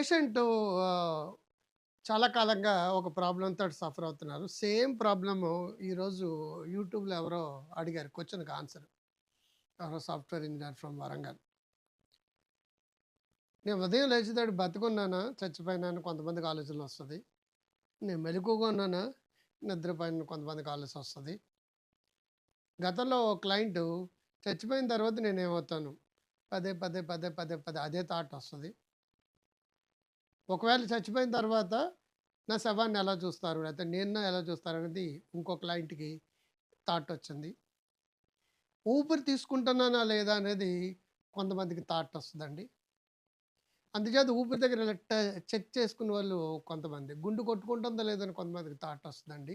Patient చాలా కాలంగా ఒక ప్రాబ్లంతో సఫర్ అవుతున్నారు. సేమ్ ప్రాబ్లము ఈరోజు యూట్యూబ్లో ఎవరో అడిగారు క్వశ్చన్కి ఆన్సర్. ఎవరో సాఫ్ట్వేర్ ఇంజనీర్ ఫ్రమ్ వరంగల్. నేను ఉదయం లేచేదాడు బతుకున్నానా? చచ్చిపోయినాను కొంతమందికి ఆలోచనలు వస్తుంది. నేను మెలకుగా ఉన్నానా? నిద్రపోయిన కొంతమందికి ఆలోచన వస్తుంది. గతంలో ఓ క్లయింట్ చచ్చిపోయిన తర్వాత నేనేమవుతాను? పదే పదే పదే పదే పదే అదే థాట్ వస్తుంది. ఒకవేళ చచ్చిపోయిన తర్వాత నా శవాన్ని ఎలా చూస్తారు? లేకపోతే నేను ఎలా చూస్తారు? అనేది ఇంకో క్లయింట్కి థాట్ వచ్చింది. ఊపిరి తీసుకుంటున్నానా లేదా అనేది కొంతమందికి థాట్ వస్తుందండి. అందుచేత ఊపిరి దగ్గర ఇలా చెక్ చేసుకునే వాళ్ళు కొంతమంది. గుండు కొట్టుకుంటుందా లేదని కొంతమందికి థాట్ వస్తుందండి.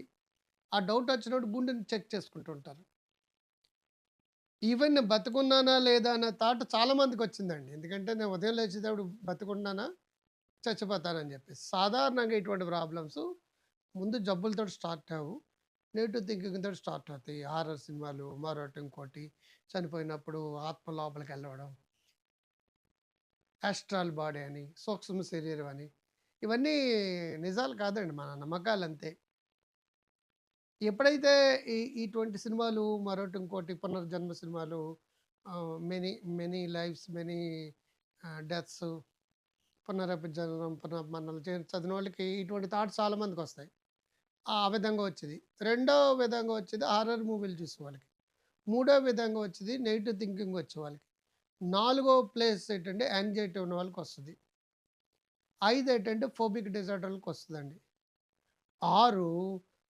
ఆ డౌట్ వచ్చినప్పుడు గుండెని చెక్ చేసుకుంటుంటారు ఈవెన్ నేను బతుకున్నానా లేదా అనే థాట్ చాలా మందికి వచ్చిందండి. ఎందుకంటే నేను ఉదయం లేచేటప్పుడు బతుకున్నానా? చచ్చిపోతానని చెప్పేసి. సాధారణంగా ఇటువంటి ప్రాబ్లమ్స్ ముందు జబ్బులతో స్టార్ట్ అవ్వు నెగిటివ్ థింకింగ్తో తోటి స్టార్ట్ అవుతాయి. హారర్ సినిమాలు మరొకటి ఇంకోటి చనిపోయినప్పుడు ఆత్మ లోపలికి వెళ్ళడం యాస్ట్రాల్ బాడీ అని సూక్ష్మ శరీరం అని ఇవన్నీ నిజాలు కాదండి మన నమ్మకాలు అంతే. ఎప్పుడైతే ఈ ఇటువంటి సినిమాలు మరొకటి ఇంకోటి పునర్జన్మ సినిమాలు many many lives many deaths పునరభిజనం పునర్మరణలు చదివిన వాళ్ళకి ఇటువంటి థాట్స్ చాలా మందికి వస్తాయి. ఆ విధంగా వచ్చేది. రెండో విధంగా వచ్చేది హారర్ మూవీలు చూసే వాళ్ళకి. మూడో విధంగా వచ్చేది నెగిటివ్ థింకింగ్ వచ్చే వాళ్ళకి. నాలుగో ప్లేస్ ఏంటంటే యాంగ్జైటీ ఉన్న వాళ్ళకి వస్తుంది. ఐదు ఏంటంటే ఫోబిక్ డిజార్డర్లకు వస్తుందండి. ఆరు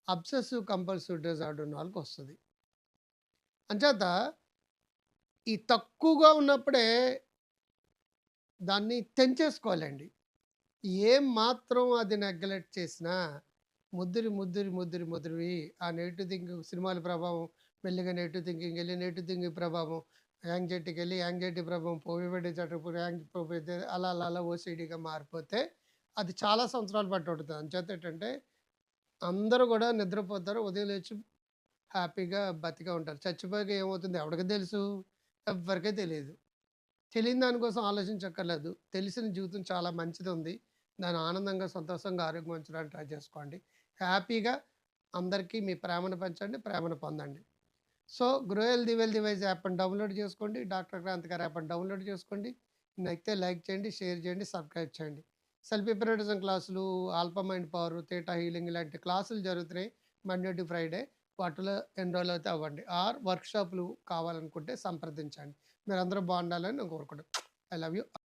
అబ్సెసివ్ కంపల్సివ్ డిజార్డర్ ఉన్న వాళ్ళకి వస్తుంది. అంచేత ఈ తక్కువగా ఉన్నప్పుడే దాన్ని తెంచేసుకోవాలండి. ఏం మాత్రం అది నెగ్లెక్ట్ చేసినా ముద్దురి ముద్దురి ముద్దురి ముద్దురి ఆ నెగిటివ్ థింకింగ్ సినిమాల ప్రభావం మెల్లిగా నెగిటివ్ థింకింగ్ వెళ్ళి నెగిటివ్ థింకింగ్ ప్రభావం యాంగ్జైటీకి వెళ్ళి యాంగ్జైటీ ప్రభావం పోవిబడి యాంగ్ పోతే అలా అలా అలా ఓసిడీగా మారిపోతే అది చాలా సంవత్సరాలు పట్టి ఉంటుంది. అంచేత ఏంటంటే అందరూ కూడా నిద్రపోతారు ఉదయం లేచి హ్యాపీగా బతిగా ఉంటారు. చచ్చిపోయాక ఏమవుతుంది? ఎవరికి తెలుసు? ఎవరికీ తెలియదు. తెలియని దానికోసం ఆలోచించక్కర్లేదు. తెలిసిన జీవితం చాలా మంచిది ఉంది దాన్ని ఆనందంగా సంతోషంగా ఆరోగ్యమంచడానికి ట్రై చేసుకోండి. హ్యాపీగా అందరికీ మీ ప్రేమను పెంచండి ప్రేమను పొందండి. సో గ్రోయల్ దివెల్ డివైజ్ యాప్ని డౌన్లోడ్ చేసుకోండి. డాక్టర్ క్రాంతి గారి యాప్ని డౌన్లోడ్ చేసుకోండి. నచ్చితే లైక్ చేయండి షేర్ చేయండి సబ్స్క్రైబ్ చేయండి. సెల్ఫ్ ప్రిపరేషన్ క్లాసులు alpha mind power theta healing ఇలాంటి క్లాసులు జరుగుతున్నాయి మండే టు ఫ్రైడే. వాటిలో ఎన్రోల్ అయితే అవ్వండి. ఆర్ వర్క్షాప్లు కావాలనుకుంటే సంప్రదించండి. మీరు అందరూ బాగుండాలని నేను కోరుకుంటాను ఐ లవ్ యూ.